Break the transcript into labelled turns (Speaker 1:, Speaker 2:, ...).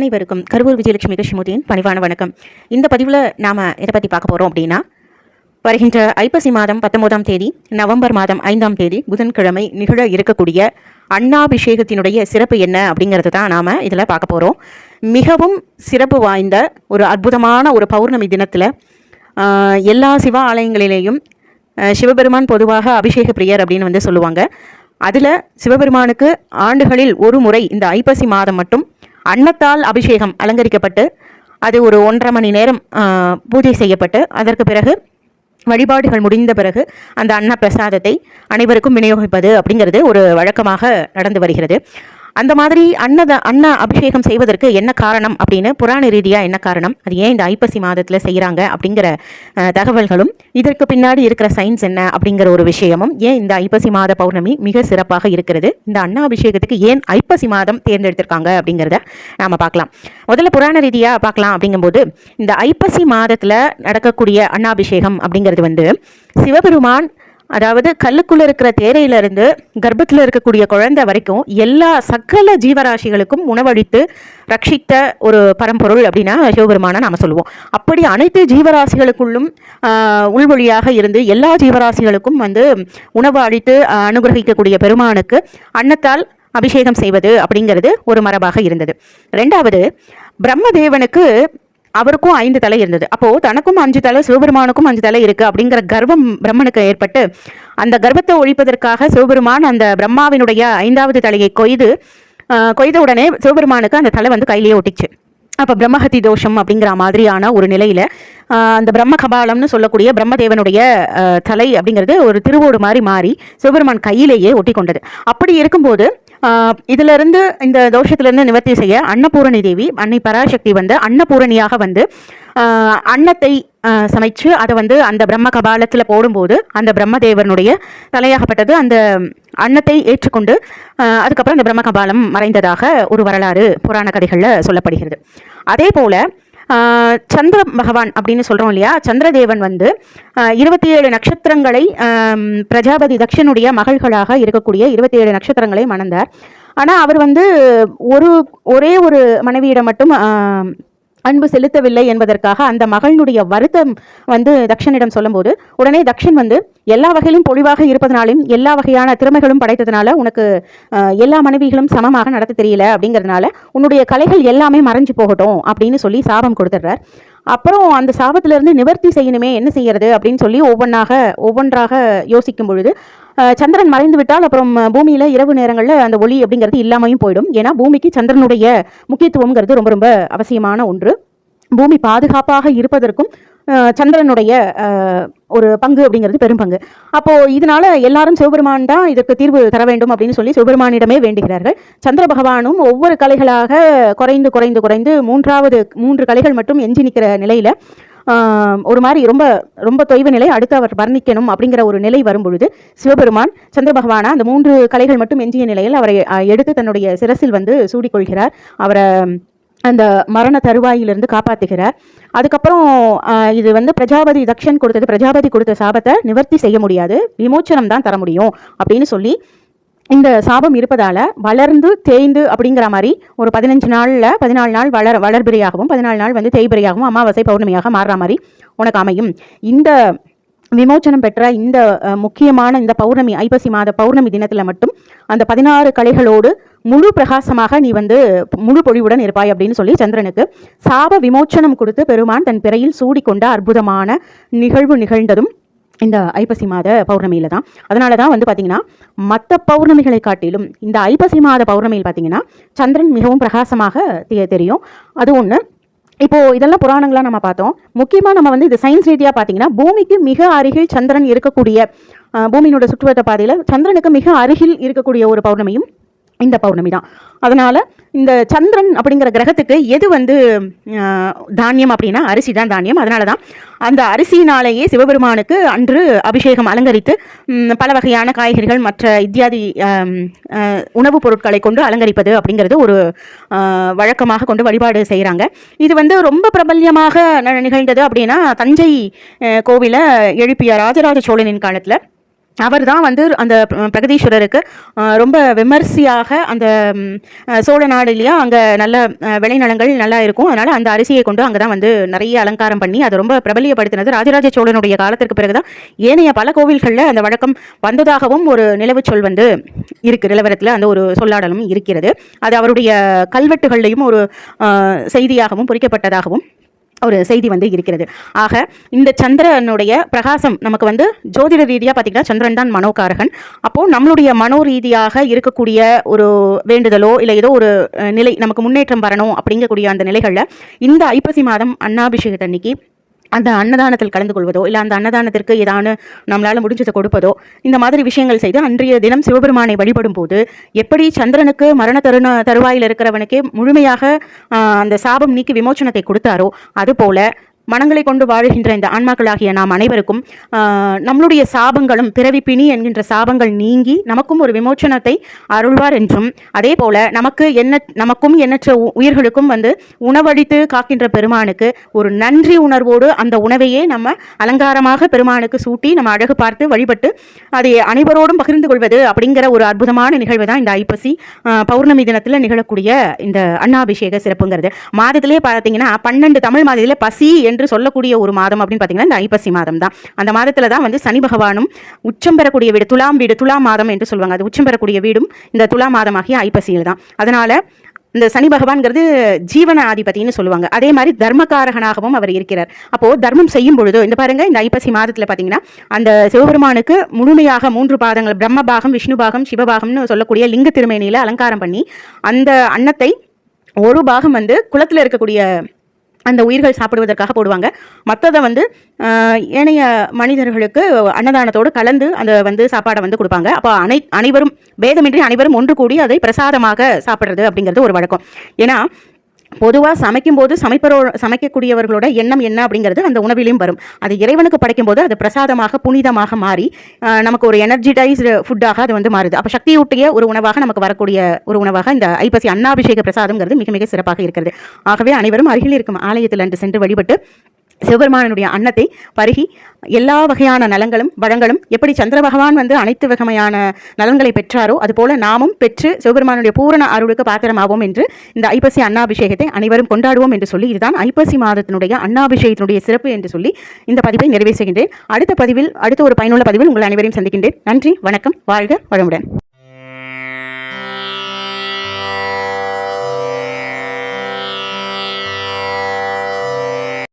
Speaker 1: அனைவருக்கும் கருவூர் விஜயலட்சுமி கிருஷ்ணமூர்த்தியின் பணிவான வணக்கம். இந்த பதிவில் நாம் எதை பற்றி பார்க்க போகிறோம் அப்படின்னா வருகின்ற ஐப்பசி மாதம் பத்தொன்பதாம் தேதி நவம்பர் மாதம் ஐந்தாம் தேதி புதன்கிழமை நிகழ இருக்கக்கூடிய அண்ணாபிஷேகத்தினுடைய சிறப்பு என்ன அப்படிங்கிறது தான் நாம் இதில் பார்க்க போகிறோம் மிகவும் சிறப்பு வாய்ந்த ஒரு அற்புதமான ஒரு பௌர்ணமி தினத்தில் எல்லா சிவ ஆலயங்களிலேயும் சிவபெருமான் பொதுவாக அபிஷேக பிரியர் அப்படின்னு வந்து சொல்லுவாங்க. அதில் சிவபெருமானுக்கு ஆண்டுகளில் ஒரு முறை இந்த ஐப்பசி மாதம் மட்டும் அன்னத்தால் அபிஷேகம் அலங்கரிக்கப்பட்டு அது ஒரு ஒன்றரை மணி நேரம் பூஜை செய்யப்பட்டு அதற்கு பிறகு வழிபாடுகள் முடிந்த பிறகு அந்த அன்ன பிரசாதத்தை அனைவருக்கும் விநியோகிப்பது அப்படிங்கிறது ஒரு வழக்கமாக நடந்து வருகிறது. அந்த மாதிரி அன்னத அன்ன அபிஷேகம் செய்வதற்கு என்ன காரணம் அப்படின்னு புராண ரீதியாக என்ன காரணம்? அது ஏன் இந்த ஐப்பசி மாதத்தில் செய்கிறாங்க அப்படிங்கிற தகவல்களும் இதற்கு பின்னாடி இருக்கிற சயின்ஸ் என்ன அப்படிங்கிற ஒரு விஷயமும் ஏன் இந்த ஐப்பசி மாத பௌர்ணமி மிக சிறப்பாக இருக்கிறது? இந்த அண்ணா அபிஷேகத்துக்கு ஏன் ஐப்பசி மாதம் தேர்ந்தெடுத்திருக்காங்க அப்படிங்கிறத நாம் பார்க்கலாம். முதல்ல புராண ரீதியாக பார்க்கலாம் அப்படிங்கும்போது இந்த ஐப்பசி மாதத்தில் நடக்கக்கூடிய அன்னாபிஷேகம் அப்படிங்கிறது வந்து சிவபெருமான் அதாவது கல்லுக்குள்ள இருக்கிற தேரையிலிருந்து கர்ப்பத்தில் இருக்கக்கூடிய குழந்தை வரைக்கும் எல்லா சகல ஜீவராசிகளுக்கும் உணவளித்து ரட்சித்த ஒரு பரம்பொருள் அப்படின்னா சிவபெருமானை நாம் சொல்லுவோம். அப்படி அனைத்து ஜீவராசிகளுக்குள்ளும் உள்வொழியாக இருந்து எல்லா ஜீவராசிகளுக்கும் வந்து உணவு அளித்து அனுகிரகிக்கக்கூடிய பெருமானுக்கு அன்னத்தால் அபிஷேகம் செய்வது அப்படிங்கிறது ஒரு மரபாக இருந்தது. ரெண்டாவது பிரம்மதேவனுக்கு அவருக்கும் ஐந்து தலை இருந்தது. அப்போது தனக்கும் அஞ்சு தலை சிவபெருமானுக்கும் அஞ்சு தலை இருக்குது அப்படிங்கிற கர்வம் பிரம்மனுக்கு ஏற்பட்டு அந்த கர்வத்தை ஒழிப்பதற்காக சிவபெருமான் அந்த பிரம்மாவினுடைய ஐந்தாவது தலையை கொய்து கொய்த உடனே சிவபெருமானுக்கு அந்த தலை வந்து கையிலேயே ஒட்டிச்சு. அப்போ பிரம்மஹத்தி தோஷம் அப்படிங்கிற மாதிரியான ஒரு நிலையில் அந்த பிரம்ம கபாலம்னு சொல்லக்கூடிய பிரம்மதேவனுடைய தலை அப்படிங்கிறது ஒரு திருவோடு மாதிரி மாறி சிவபெருமான் கையிலேயே ஒட்டி கொண்டது அப்படி இருக்கும்போது இதிலிருந்து இந்த தோஷத்திலிருந்து நிவர்த்தி செய்ய அன்னபூரணி தேவி அன்னை பராசக்தி வந்து அன்னபூரணியாக வந்து அன்னத்தை சமைச்சு அதை வந்து அந்த பிரம்ம கபாலத்தில் போடும்போது அந்த பிரம்மதேவனுடைய தலையாகப்பட்டது அந்த அன்னத்தை ஏற்றுக்கொண்டு அதுக்கப்புறம் அந்த பிரம்ம கபாலம் மறைந்ததாக ஒரு வரலாறு புராண கதைகளில் சொல்லப்படுகிறது. அதே போல் சந்திர பகவான் அப்படின்னு சொல்கிறோம் இல்லையா? சந்திரதேவன் வந்து இருபத்தி ஏழு நட்சத்திரங்களை பிரஜாபதி தக்ஷனுடைய மகள்களாக இருக்கக்கூடிய இருபத்தி ஏழு நட்சத்திரங்களை மணந்தார். ஆனால் அவர் வந்து ஒரு ஒரே ஒரு மனைவியிடம் மட்டும் அன்பு செலுத்தவில்லை என்பதற்காக அந்த மகளினுடைய வருத்தம் வந்து தக்ஷனிடம் சொல்லும்போது உடனே தக்ஷன் வந்து எல்லா வகையிலும் பொழிவாக இருப்பதனாலும் எல்லா வகையான திறமைகளும் படைத்ததுனால உனக்கு எல்லா மனைவிகளும் சமமாக நடத்த தெரியல அப்படிங்கிறதுனால உன்னுடைய கலைகள் எல்லாமே மறைஞ்சு போகட்டும் அப்படின்னு சொல்லி சாபம் கொடுத்துட்றார். அப்புறம் அந்த சாபத்திலிருந்து நிவர்த்தி செய்யணுமே என்ன செய்யறது அப்படின்னு சொல்லி ஒவ்வொன்றாக ஒவ்வொன்றாக யோசிக்கும் பொழுது சந்திரன் மறைந்து விட்டால் அப்புறம் பூமியில இரவு நேரங்களில் அந்த ஒளி அப்படிங்கிறது இல்லாமையும் போயிடும். ஏன்னா பூமிக்கு சந்திரனுடைய முக்கியத்துவம்ங்கிறது ரொம்ப ரொம்ப அவசியமான ஒன்று. பூமி பாதுகாப்பாக இருப்பதற்கும் சந்திரனுடைய ஒரு பங்கு அப்படிங்கிறது பெரும் பங்கு அப்போ இதனால எல்லாரும் சிவபெருமான் தான் இதற்கு தீர்வு தர வேண்டும் அப்படின்னு சொல்லி சிவபெருமானிடமே வேண்டுகிறார்கள். சந்திர பகவானும் ஒவ்வொரு கலைகளாக குறைந்து குறைந்து குறைந்து மூன்றாவது மூன்று கலைகள் மட்டும் எஞ்சி நிற்கிற நிலையில ஒரு மாதிரி ரொம்ப ரொம்ப தொய்வு நிலை அடுத்து அவர் வர்ணிக்கணும் அப்படிங்கிற ஒரு நிலை வரும் பொழுது சிவபெருமான் சந்திர பகவானா அந்த மூன்று கலைகள் மட்டும் எஞ்சிய நிலையில் அவரை எடுத்து தன்னுடைய சிரசில் வந்து சூடிக்கொள்கிறார். அவரை அந்த மரண தருவாயிலிருந்து காப்பாற்றுகிறார் அதுக்கப்புறம் இது வந்து பிரஜாபதி தக்ஷன் கொடுத்தது பிரஜாபதி கொடுத்த சாபத்தை நிவர்த்தி செய்ய முடியாது. விமோச்சனம் தான் தர முடியும் அப்படின்னு சொல்லி இந்த சாபம் இருப்பதால் வளர்ந்து தேய்ந்து அப்படிங்கிற மாதிரி ஒரு பதினஞ்சு நாளில் பதினாலு நாள் வளர் வளர்பிறையாகவும் பதினாலு நாள் வந்து தேய்பிரையாகவும் அமாவாசை பௌர்ணமியாக மாறுற மாதிரி உனக்கு அமையும். இந்த விமோச்சனம் பெற்ற இந்த முக்கியமான இந்த பௌர்ணமி ஐப்பசி மாத பௌர்ணமி தினத்தில் மட்டும் அந்த பதினாறு கலைகளோடு முழு பிரகாசமாக நீ வந்து முழு பொழிவுடன் இருப்பாய் அப்படின்னு சொல்லி சந்திரனுக்கு சாப விமோச்சனம் கொடுத்து பெருமான் தன் பிறையில் சூடிக்கொண்ட அற்புதமான நிகழ்வு நிகழ்ந்ததும் இந்த ஐப்பசி மாத பௌர்ணமியில தான். அதனால தான் வந்து பார்த்தீங்கன்னா மற்ற பௌர்ணமிகளை காட்டிலும் இந்த ஐப்பசி மாத பௌர்ணமியில் பார்த்தீங்கன்னா சந்திரன் மிகவும் பிரகாசமாக தெரியும். அது ஒன்று இப்போது இதெல்லாம் புராணங்களாக நம்ம பார்த்தோம். முக்கியமாக நம்ம வந்து இது சயின்ஸ் ரீதியாக பார்த்தீங்கன்னா பூமிக்கு மிக அருகில் சந்திரன் இருக்கக்கூடிய பூமியினோட சுற்றுவட்ட பாதையில் சந்திரனுக்கு மிக அருகில் இருக்கக்கூடிய ஒரு பௌர்ணமியும் இந்த பௌர்ணமி தான். அதனால் இந்த சந்திரன் அப்படிங்கிற கிரகத்துக்கு எது வந்து தானியம் அப்படின்னா அரிசி தான் தானியம். அதனால தான் அந்த அரிசியினாலேயே சிவபெருமானுக்கு அன்று அபிஷேகம் அலங்கரித்து பல வகையான காய்கறிகள் மற்ற இத்தியாதி உணவுப் பொருட்களை கொண்டு அலங்கரிப்பது அப்படிங்கிறது ஒரு வழக்கமாக கொண்டு வழிபாடு செய்கிறாங்க இது வந்து ரொம்ப பிரபல்யமாக நிகழ்ந்தது அப்படின்னா தஞ்சை கோவிலை எழுப்பிய ராஜராஜ சோழனின் காலத்தில். அவர் தான் வந்து அந்த பிரகதீஸ்வரருக்கு ரொம்ப விமர்சையாக அந்த சோழ நாடு அங்கே நல்ல விளைநிலங்கள் நல்லா இருக்கும். அதனால் அந்த அரிசியை கொண்டு அங்கே தான் வந்து நிறைய அலங்காரம் பண்ணி அதை ரொம்ப பிரபலியப்படுத்தினது ராஜராஜ சோழனுடைய காலத்திற்கு பிறகுதான். ஏனைய பல கோவில்களில் அந்த வழக்கம் வந்ததாகவும் ஒரு நிலவு சொல் வந்து இருக்குது நிலவரத்தில் அந்த ஒரு சொல்லாடலும் இருக்கிறது. அது அவருடைய கல்வெட்டுகள்லையும் ஒரு செய்தியாகவும் பொறிக்கப்பட்டதாகவும் ஒரு செய்தி வந்து இருக்கிறது. ஆக இந்த சந்திரனுடைய பிரகாசம் நமக்கு வந்து ஜோதிட ரீதியாக பார்த்தீங்கன்னா சந்திரன் தான் மனோகாரகன். அப்போது நம்மளுடைய மனோ ரீதியாக இருக்கக்கூடிய ஒரு வேண்டுதலோ இல்லை ஏதோ ஒரு நிலை நமக்கு முன்னேற்றம் வரணும் அப்படிங்கக்கூடிய அந்த நிலைகளில் இந்த ஐப்பசி மாதம் அன்னாபிஷேகத்தன்னைக்கு அந்த அன்னதானத்தில் கலந்து கொள்வதோ இல்லை அந்த அன்னதானத்திற்கு ஏதாவது நம்மளால் முடிஞ்சதை கொடுப்பதோ இந்த மாதிரி விஷயங்கள் செய்து அன்றைய தினம் சிவபெருமானை வழிபடும் போது எப்படி சந்திரனுக்கு மரண தருண தருவாயில் இருக்கிறவனுக்கே முழுமையாக அந்த சாபம் நீக்கி விமோச்சனத்தை கொடுத்தாரோ அதுபோல மனங்களை கொண்டு வாழுகின்ற இந்த ஆன்மாக்களாகிய நாம் அனைவருக்கும் நம்மளுடைய சாபங்களும் பிறவி பிணி என்கின்ற சாபங்கள் நீங்கி நமக்கும் ஒரு விமோச்சனத்தை அருள்வார் என்றும் அதே போல நமக்கு என்ன நமக்கும் எண்ணற்ற உ- உயிர்களுக்கும் வந்து உணவளித்து காக்கின்ற பெருமானுக்கு ஒரு நன்றி உணர்வோடு அந்த உணவையே நம்ம அலங்காரமாக பெருமானுக்கு சூட்டி நம்ம அழகு பார்த்து வழிபட்டு அதை அனைவரோடும் பகிர்ந்து கொள்வது அப்படிங்கிற ஒரு அற்புதமான நிகழ்வு தான் இந்த ஐப்பசி பௌர்ணமி தினத்தில் நிகழக்கூடிய இந்த அன்னாபிஷேக சிறப்புங்கிறது. மாதத்திலே பார்த்தீங்கன்னா பன்னெண்டு தமிழ் மாதத்திலே பசி என்று சொல்லக்கூடிய ஒரு மாதம் அப்படின்னு பார்த்தீங்கன்னா இந்த ஐப்பசி மாதம் தான் அந்த மாதத்தில் தான் வந்து சனி பகவானும் உச்சம் பெறக்கூடிய வீடு துலாம் வீடு துலாம் மாதம் என்று சொல்லுவாங்க. அது உச்சம் பெறக்கூடிய வீடும் இந்த துலா மாதமாகிய ஐப்பசியில் தான் அதனால் இந்த சனி பகவான்கிறது ஜீவன சொல்லுவாங்க. அதே மாதிரி தர்மகாரகனாகவும் அவர் இருக்கிறார். அப்போது தர்மம் செய்யும் பொழுதோ இந்த பாருங்க இந்த ஐப்பசி மாதத்தில் பார்த்தீங்கன்னா அந்த சிவபெருமானுக்கு முழுமையாக மூன்று பாதங்கள் பிரம்ம பாகம் விஷ்ணு பாகம் சிவபாகம்னு சொல்லக்கூடிய லிங்க திருமேனியில் அலங்காரம் பண்ணி அந்த அன்னத்தை ஒரு பாகம் வந்து குளத்தில் இருக்கக்கூடிய அந்த உயிர்கள் சாப்பிடுவதற்காக போடுவாங்க. மற்றதை வந்து ஏனைய மனிதர்களுக்கு அன்னதானத்தோடு கலந்து அந்த வந்து சாப்பாடை வந்து கொடுப்பாங்க. அப்போ அனை அனைவரும் பேதமின்றி அனைவரும் ஒன்று கூடி அதை பிரசாதமாக சாப்பிட்றது அப்படிங்கிறது ஒரு வழக்கம். ஏன்னா பொதுவாக சமைக்கும்போது சமைப்பரோ சமைக்கக்கூடியவர்களோட எண்ணம் என்ன அப்படிங்கிறது அந்த உணவிலையும் வரும். அது இறைவனுக்கு படைக்கும்போது அது பிரசாதமாக புனிதமாக மாறி நமக்கு ஒரு எனர்ஜிடைஸ்டு ஃபுட்டாக அது வந்து மாறுது. அப்போ சக்தியூட்டிய ஒரு உணவாக நமக்கு வரக்கூடிய ஒரு உணவாக இந்த ஐப்பசி அன்னாபிஷேக பிரசாதம்ங்கிறது மிக மிக சிறப்பாக இருக்கிறது. ஆகவே அனைவரும் அருகில் இருக்கும் ஆலயத்தில் அன்று சென்று வழிபட்டு சிவபெருமானனுடைய அன்னத்தை பருகி எல்லா வகையான நலங்களும் வளங்களும் எப்படி சந்திர பகவான் வந்து அனைத்து வகையான நலன்களை பெற்றாரோ அதுபோல நாமும் பெற்று சிவபெருமானுடைய பூரண அருளுக்கு பாத்திரமாவோம் என்று இந்த ஐப்பசி அன்னாபிஷேகத்தை அனைவரும் கொண்டாடுவோம் என்று சொல்லி இதுதான் ஐப்பசி மாதத்தினுடைய அன்னாபிஷேகத்தினுடைய சிறப்பு என்று சொல்லி இந்த பதிவை நிறைவேற்றுகின்றேன் அடுத்த பதிவில் அடுத்த ஒரு பயனுள்ள பதிவில் உங்கள் அனைவரையும் சந்திக்கின்றேன். நன்றி வணக்கம் வாழ்க வளமுடன்.